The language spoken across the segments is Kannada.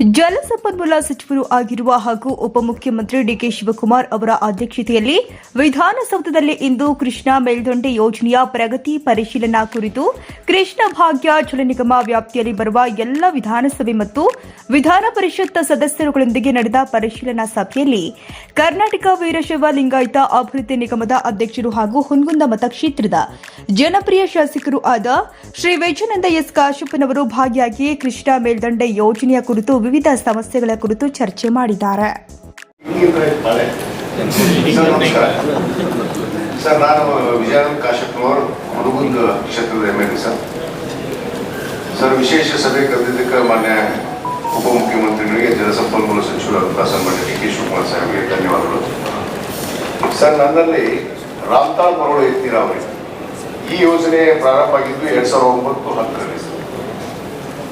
ಜಲಸಂಪನ್ಮೂಲ ಸಚಿವರು ಆಗಿರುವ ಹಾಗೂ ಉಪಮುಖ್ಯಮಂತ್ರಿ ಡಿಕೆ ಶಿವಕುಮಾರ್ ಅವರ ಅಧ್ಯಕ್ಷತೆಯಲ್ಲಿ ವಿಧಾನಸೌಧದಲ್ಲಿ ಇಂದು ಕೃಷ್ಣಾ ಮೇಲ್ದಂಡೆ ಯೋಜನೆಯ ಪ್ರಗತಿ ಪರಿಶೀಲನಾ ಕುರಿತು ಕೃಷ್ಣ ಭಾಗ್ಯ ಜಲ ನಿಗಮ ವ್ಯಾಪ್ತಿಯಲ್ಲಿ ಬರುವ ಎಲ್ಲ ವಿಧಾನಸಭೆ ಮತ್ತು ವಿಧಾನ ಪರಿಷತ್ ಸದಸ್ಯರುಗಳೊಂದಿಗೆ ನಡೆದ ಪರಿಶೀಲನಾ ಸಭೆಯಲ್ಲಿ ಕರ್ನಾಟಕ ವೀರಶೈವ ಲಿಂಗಾಯತ ಅಭಿವೃದ್ಧಿ ನಿಗಮದ ಅಧ್ಯಕ್ಷರು ಹಾಗೂ ಹುನಗುಂದ ಮತಕ್ಷೇತ್ರದ ಜನಪ್ರಿಯ ಶಾಸಕರು ಆದ ಶ್ರೀ ವೇಜಾನಂದ ಎಸ್. ಕಾಶಪ್ಪನವರು ಭಾಗಿಯಾಗಿ ಕೃಷ್ಣಾ ಮೇಲ್ದಂಡೆ ಯೋಜನೆಯ ಕುರಿತು ವಿವಿಧ ಸಮಸ್ಯೆಗಳ ಕುರಿತು ಚರ್ಚೆ ಮಾಡಿದ್ದಾರೆ. ಸರ್, ನಾನು ವಿಜಯಾನಂದ ಕಾಶಪ್ಪನವರು ಹುಡುಗುಂದ ಕ್ಷೇತ್ರದ ಎಂ ಎಲ್ ಸರ್ ಸರ್, ವಿಶೇಷ ಸಭೆ ಕರೆದಿದ್ದಕ್ಕೆ ಮಾನ್ಯ ಉಪಮುಖ್ಯಮಂತ್ರಿಗಳಿಗೆ ಜಲಸಂಪನ್ಮೂಲ ಸಚಿವರು ಪ್ರಸನ್ನ ಮಾಡಿ ಡಿ ಕೆ ಶಿವಕುಮಾರ್ ಸಾಹೇಬ್ಗೆ ಧನ್ಯವಾದಗಳು ಸರ್, ನನ್ನಲ್ಲಿ ರಾಮ್ತಾಲ್ ಮರಳು ಎತ್ತಿ ನೀರಾವರಿ ಈ ಯೋಜನೆ ಪ್ರಾರಂಭ ಆಗಿದ್ದು ಎರಡು ಸಾವಿರದ ಒಂಬತ್ತು ಹತ್ತರಲ್ಲಿ.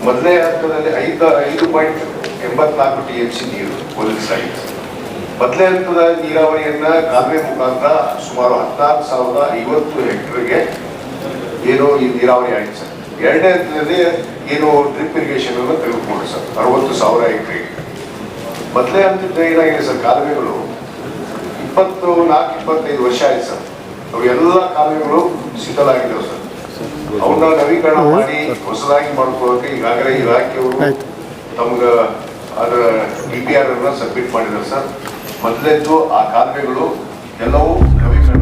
ಮೊದಲನೇ ಹಂತದಲ್ಲಿ ಐದು ಐದು ಪಾಯಿಂಟ್ ಎಂಬತ್ನಾಲ್ಕು ಟಿ ಎಚ್ ನೀರು ಒದಗಿಸಲಾಗಿತ್ತು ಮೊದಲನೇ ಹಂತದ ನೀರಾವರಿಯನ್ನ ಕಾಲುವೆ ಮುಖಾಂತರ ಸುಮಾರು ಹದಿನಾಲ್ಕು ಸಾವಿರದ ಐವತ್ತು ಹೆಕ್ಟರ್ಗೆ ಏನು ಈ ನೀರಾವರಿ ಆಯ್ತು ಸರ್. ಎರಡನೇ ಹಂತದಲ್ಲಿ ಏನು ಡ್ರಿಪ್ ಇರಿಗೇಷನ್ ಅನ್ನು ತೆಗೆದುಕೊಂಡು ಸರ್. ಅರವತ್ತು ಸಾವಿರ ಹೆಕ್ಟರ್ಗೆ. ಮೊದಲನೇ ಹಂತದ ಏನಾಗಿದೆ ಸರ್? ಕಾಲುವೆಗಳು ಇಪ್ಪತ್ತು ನಾಲ್ಕು, ಇಪ್ಪತ್ತೈದು ವರ್ಷ ಆಯ್ತು ಸರ್. ಅವು ಎಲ್ಲ ಕಾಲುವೆಗಳು ಶಿಥಿಲಾಗಿದ್ದಾವೆ ಸರ್. ಅವನ್ನ ನವೀಕರಣ ಮಾಡಿ ಹೊಸದಾಗಿ ಮಾಡ್ಕೊಳ್ಳೋಕೆ ಈಗಾಗಲೇ ಇಲಾಖೆಯವರು ತಮ್ಗೆ ಅದರ ಡಿ ಪಿ ಆರ್ ಅನ್ನ ಸಬ್ಮಿಟ್ ಮಾಡಿದ್ದಾರೆ ಸರ್. ಮೊದಲೇದ್ದು ಆ ಕಾಲುವೆಗಳು ಎಲ್ಲವೂ ನವೀಕರಣ